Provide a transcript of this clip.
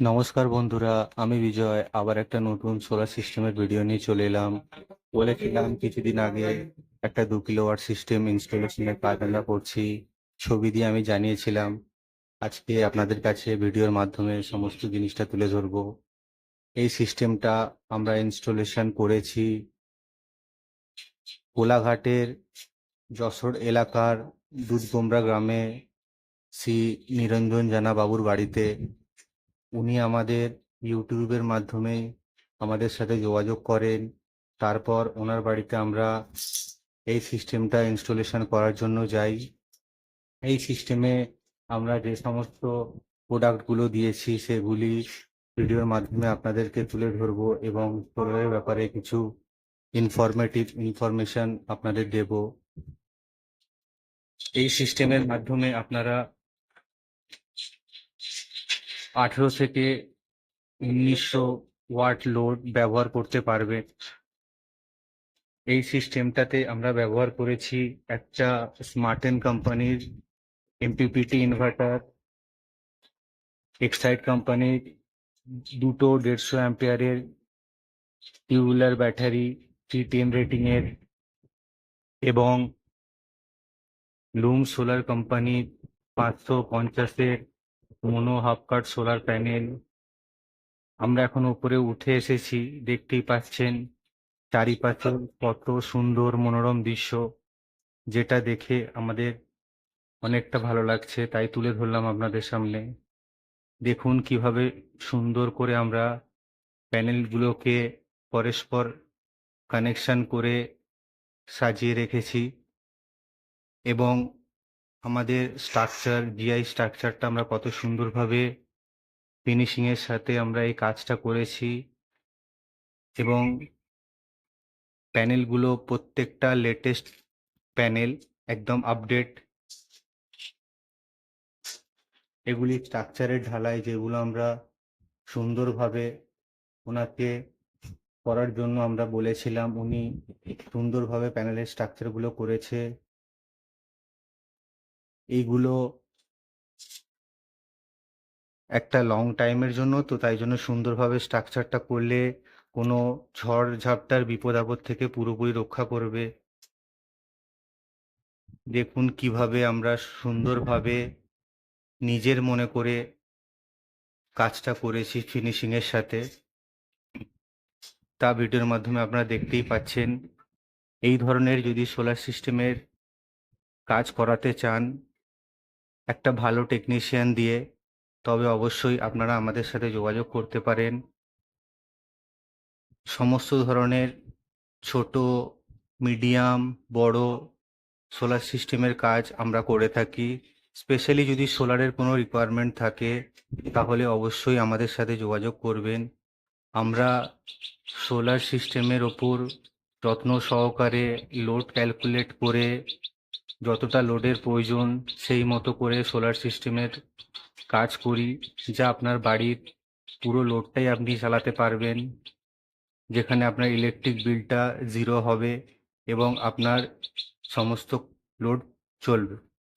নমস্কার বন্ধুরা, আমি বিজয়। আবার একটা নতুন সোলার সিস্টেমের ভিডিও নিয়ে চলে এলাম। বলেছিলাম কিছুদিন আগে একটা দু কিলোওয়াট সিস্টেম ইনস্টলেশনের কাজ আমরা করছি। ছবি দিয়ে আমি জানিয়েছিলাম, আজকে আপনাদের কাছে ভিডিওর মাধ্যমে সমস্ত জিনিসটা তুলে ধরবো। এই সিস্টেমটা আমরা ইনস্টলেশন করেছি কোলাঘাটের যশোর এলাকার দুধগোমরা গ্রামে। শ্রী নিরঞ্জন জানা বাবুর বাড়িতে। উনি আমাদের ইউটিউবের মাধ্যমে আমাদের সাথে যোগাযোগ করেন। তারপর ওনার বাড়িতে আমরা এই সিস্টেমটা ইনস্টলেশন করার জন্য যাই। এই সিস্টেমে আমরা যে সমস্ত প্রোডাক্টগুলো দিয়েছি সেগুলি ভিডিওর মাধ্যমে আপনাদেরকে তুলে ধরবো এবং সোলারের ব্যাপারে কিছু ইনফরমেটিভ ইনফরমেশন আপনাদের দেব। এই সিস্টেমের মাধ্যমে আপনারা আঠেরো থেকে উনিশশো ওয়াট লোড ব্যবহার করতে পারবে। এই সিস্টেমটাতে আমরা ব্যবহার করেছি একটা স্মার্টেন কোম্পানির এমপিপিটি ইনভার্টার এক্সাইড কোম্পানির দুটো দেড়শো অ্যাম্পিয়ারের টিউবুলার ব্যাটারি থ্রি টেন রেটিংয়ের এবং লুম সোলার কোম্পানির পাঁচশো পঞ্চাশের mono half cut solar panel. আমরা এখন উপরে উঠে এসেছি, দেখতেই পাচ্ছেন চারিপাশে কত সুন্দর মনোরম দৃশ্য, যেটা দেখে আমাদের অনেকটা ভালো লাগছে, তাই তুলে ধরলাম আপনাদের সামনে। দেখুন কীভাবে সুন্দর করে আমরা প্যানেলগুলোকে পরস্পর কানেকশন করে সাজিয়ে রেখেছি এবং আমাদের স্ট্রাকচার জিআই স্ট্রাকচারটা আমরা কত সুন্দরভাবে ফিনিশিংয়ের সাথে আমরা এই কাজটা করেছি এবং প্যানেলগুলো প্রত্যেকটা লেটেস্ট প্যানেল একদম আপডেট এগুলি স্ট্রাকচারের ঢালাই যেগুলো আমরা সুন্দরভাবে ওনাকে করার জন্য আমরা বলেছিলাম, উনি সুন্দরভাবে প্যানেলের স্ট্রাকচারগুলো করেছে। এইগুলো একটা লং টাইমের জন্য তো তাই জন্য সুন্দরভাবে স্ট্রাকচারটা করলে কোনো ঝড় ঝাপটার বিপদ আপদ থেকে পুরোপুরি রক্ষা করবে। দেখুন কীভাবে আমরা সুন্দরভাবে নিজের মনে করে কাজটা করেছি ফিনিশিংয়ের সাথে। তা ভিডিওর মাধ্যমে আপনারা দেখতেই পাচ্ছেন। এই ধরনের যদি সোলার সিস্টেমের কাজ করাতে চান একটা ভালো টেকনিশিয়ান দিয়ে তবে অবশ্যই আপনারা আমাদের সাথে যোগাযোগ করতে পারেন। সমস্ত ধরনের ছোট মিডিয়াম বড় সোলার সিস্টেমের কাজ আমরা করে থাকি। স্পেশালি যদি সোলারের কোনো রিকোয়ারমেন্ট থাকে, তাহলে অবশ্যই আমাদের সাথে যোগাযোগ করবেন। আমরা সোলার সিস্টেমের ওপর যত্ন সহকারে লোড ক্যালকুলেট করে যতটা লোডের প্রয়োজন, সেই মতো করে সোলার সিস্টেমের কাজ করি, যা আপনার বাড়ির পুরো লোডটাই আপনি চালাতে পারবেন। যেখানে আপনার ইলেকট্রিক বিলটা জিরো হবে এবং আপনার সমস্ত লোড চলবে।